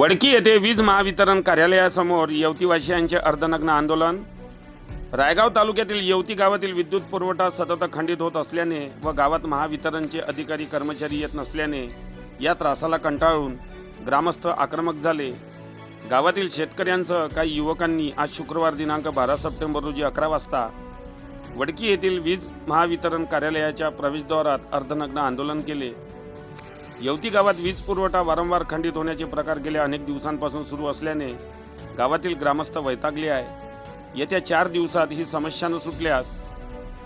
वडकी येथे वीज महावितरण कार्यालयासमोर यवतीवासियांचे अर्धनग्न आंदोलन. रायगाव तालुक्यातील येवती गावातील विद्युत पुरवठा सतत खंडित होत असल्याने व गावात महावितरणचे अधिकारी कर्मचारी येत नसल्याने या त्रासाला कंटाळून ग्रामस्थ आक्रमक झाले. गावातील शेतकऱ्यांसह काही युवकांनी आज शुक्रवार दिनांक बारा सप्टेंबर रोजी अकरा वाजता वडकी येथील वीज महावितरण कार्यालयाच्या प्रवेशद्वारात अर्धनग्न आंदोलन केले. येवती गावात वीज पुरवठा वारंवार खंडित होण्याचे प्रकार गेल्या अनेक दिवसांपासून सुरू असल्याने गावातील ग्रामस्थ वैतागले आहे. येत्या चार दिवसात ही समस्या न सुटल्यास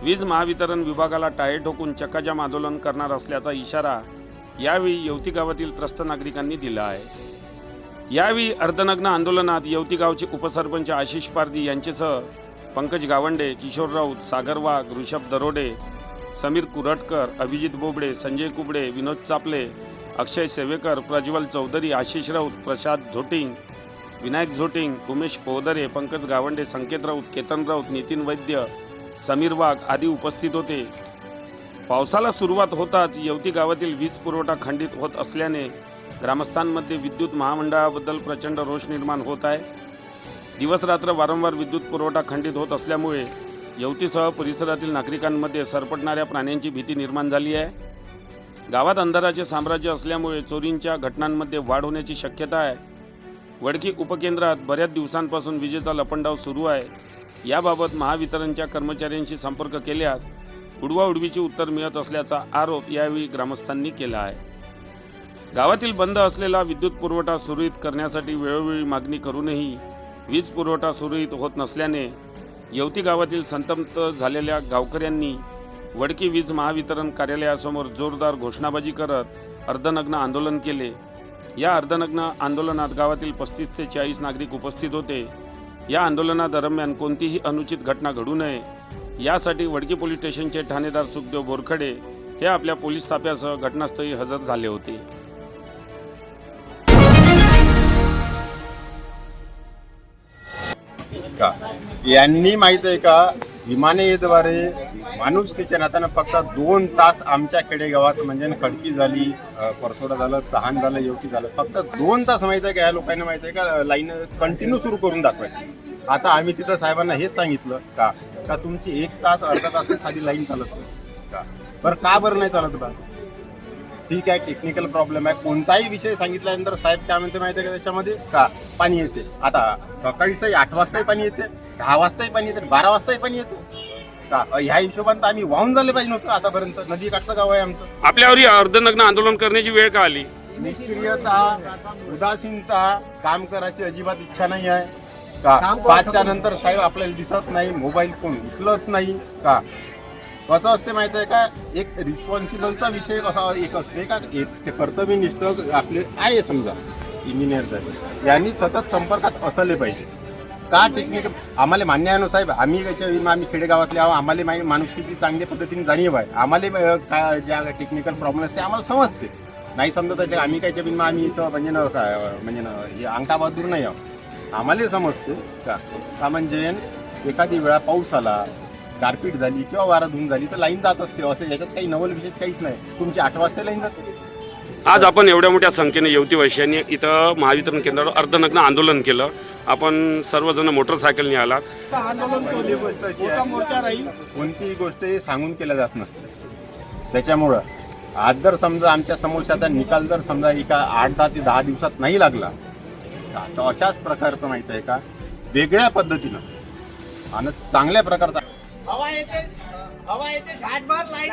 वीज महावितरण विभागाला टाळे ठोकून चक्काजाम आंदोलन करणार असल्याचा इशारा यावेळी येवती गावातील त्रस्त नागरिकांनी दिला आहे. यावेळी अर्धनग्न आंदोलनात येवती गावचे उपसरपंच आशिष पारदी यांचेसह पंकज गावंडे किशोर राऊत सागर वाघ ऋषभ दरोडे समीर कुरटकर अभिजित बोबडे संजय कुबडे विनोद चापले अक्षय सेवेकर प्रज्वल चौधरी आशिष राऊत प्रसाद झोटिंग विनायक झोटिंग उमेश पोदरे पंकज गावंडे संकेत राऊत केतन राऊत नितीन वैद्य समीर वाघ आदी उपस्थित होते. पावसाला सुरुवात होताच येवती गावातील वीज पुरवठा खंडित होत असल्याने ग्रामस्थांमध्ये विद्युत महामंडळाबद्दल प्रचंड रोष निर्माण होत आहे. दिवस रात्र वारंवार विद्युत पुरवठा खंडित होत असल्यामुळे येवतीसह परिसरातील नागरिकांमध्ये सरपटणाऱ्या प्राण्यांची भीती निर्माण झाली आहे. गावात अंधाराचे साम्राज्य असल्यामुळे चोरींच्या घटनांमध्ये वाढ होण्याची शक्यता आहे. वडकी उपकेंद्रात बऱ्याच दिवसांपासून विजेचा लपंडाव सुरू आहे. याबाबत महावितरणच्या कर्मचाऱ्यांशी संपर्क केल्यास उडवाउडवीची उत्तर मिळत असल्याचा आरोप यावेळी ग्रामस्थांनी केला आहे. गावातील बंद असलेला विद्युत पुरवठा सुरळीत करण्यासाठी वेळोवेळी मागणी करूनही वीज पुरवठा सुरळीत होत नसल्याने येवती गावातील संतप्त झालेल्या गावकऱ्यांनी वडकी वीज महावितरण कार्यालयासमोर जोरदार घोषणाबाजी करत अर्धनग्न आंदोलन केले. या अर्धनग्न आंदोलनात गावातील पस्तीस ते चाळीस नागरिक उपस्थित होते. या आंदोलनादरम्यान कोणतीही अनुचित घटना घडू नये. यासाठी वडकी पोलीस स्टेशनचे ठाणेदार सुखदेव बोरखडे हे आपल्या पोलीस ताफ्यासह घटनास्थळी हजर झाले होते. का? यांनी माहीत आहे का विमानेद्वारे माणुसकीच्या नात्यानं फक्त दोन तास आमच्या खेडेगावात म्हणजे खडकी झाली परसोडा झालं चहान झालं येवती झालं फक्त दोन तास माहीत आहे का या लोकांना माहीत आहे का लाईन कंटिन्यू सुरू करून दाखवायची. आता आम्ही तिथं साहेबांना हेच सांगितलं का का तुमची एक तास अर्धा तास साधी लाईन चालत नाही. का? बरं का बरं नाही चालत बा? ठीक आहे टेक्निकल प्रॉब्लेम आहे. कोणताही विषय सांगितल्यानंतर साहेब काय म्हणते माहिती आहे का त्याच्यामध्ये? का? पाणी येते. आता सकाळीचंही आठ वाजताही पाणी येते. दहा वाजताही पाणी येते बारा वाजताही पाणी येते. का? ह्या हिशोबानं तर आम्ही वाहून झाले पाहिजे नव्हतं. आतापर्यंत नदी काठचं गाव आहे आमचं. आपल्यावर ही अर्धनग्न आंदोलन करण्याची वेळ का आली? निष्क्रियता उदासीनता काम करायची अजिबात इच्छा नाही आहे. का? पाचच्या नंतर साहेब आपल्याला दिसत नाही मोबाईल फोन उचलत नाही. का? कसं असते माहिती आहे का? एक रिस्पॉन्सिबलचा विषय कसा एक असते का? एक ते कर्तव्यनिष्ठ आपले आहे समजा इंजिनियर साहेब. यांनी सतत संपर्कात असले पाहिजे. का टेक्निक आम्हाला मान्य आहे ना साहेब आम्ही याच्या आम्ही खेडेगावातले आहो आम्हाला माहिती माणुसकीची चांगल्या पद्धतीने जाणीव आहे. आम्हाला काय का ज्या टेक्निकल प्रॉब्लेम असते आम्हाला समजते. नाही समजत असेल आम्ही कायच्या बिनमा आम्ही इथं म्हणजे ना काय म्हणजे ना हे अंगठा बहादूर नाही आहोत. आम्हाला समजते का? का म्हणजे एखादी वेळा पाऊस आला गारपीट झाली किंवा वारा धुऊन झाली तर लाईन जात असते असं याच्यात काही नवल विशेष काहीच नाही. तुमची आठ वाजता लाईन जाते. आज आपण एवढ्या मोठ्या संख्येने येवती वैश्यांनी इथं महावितरण केंद्रावर अर्धनग्न आंदोलन केलं. आपण सर्वजण मोटरसायकलने आलात. आंदोलन पहिली गोष्ट अशी आहे, कोणतीही गोष्ट ही सांगून केल्या जात नसते. त्याच्यामुळं आज जर समजा आमच्या समोरच्याचा निकाल जर समजा एका आठ दहा ते दहा दिवसात नाही लागला तर अशाच प्रकारचं माहीत आहे का? वेगळ्या पद्धतीनं आणि चांगल्या प्रकारचा हवा येते. हवा येते. लाईन